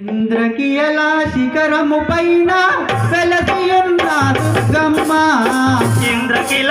ఇంద్రకి ఎలా శిఖరము పైన వెలసి ఉన్న దుర్గమ్మ. ఇంద్రకీల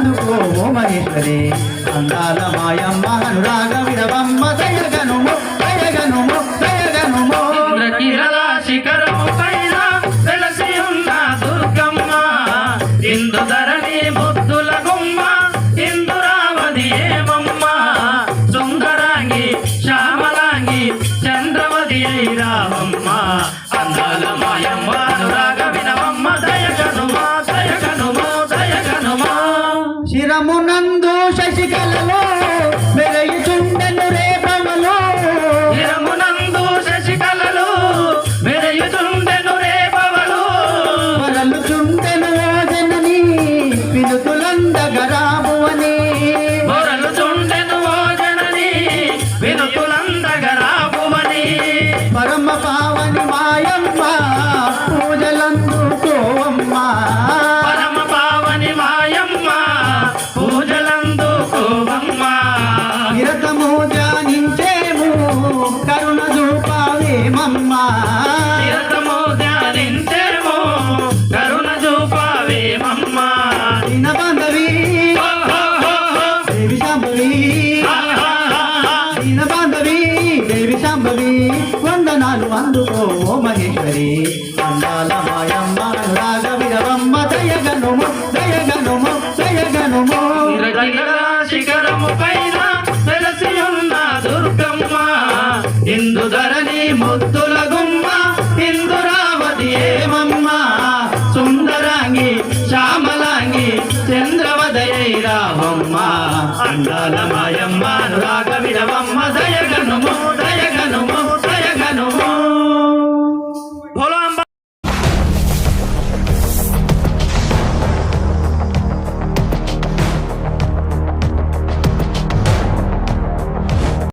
అందుకోవో మహేశ్వరి. అందాల మాయమ్మ అనురాగ విధవమ్మ దయగనుము దయగనుము దయగనుము శిఖరము పైన వెలసి ఉన్న దుర్గమ్మ. ఇందు ధరణి బుద్ధుల గుమ్మ ఇందు రావది ఏమమ్మ సుందరాంగి శ్యామలాంగి చంద్రవది అయి రామమ్మ అందాల మాయమ్మ అనురాగ মানুষ আসি গেল తల్లి అందాల మాయమ్మ రాగ దయగనుము దయగనుము దయగనుము దుర్గమ్మ ఇందు ధరణి ముద్దుల గుమ్మ ఇందురావతి ఏమమ్మ సుందరాంగి శ్యామలాంగి చంద్రవదయ రావమ్మ. అందాల మాయమ్మ రాగ విరవమ్మ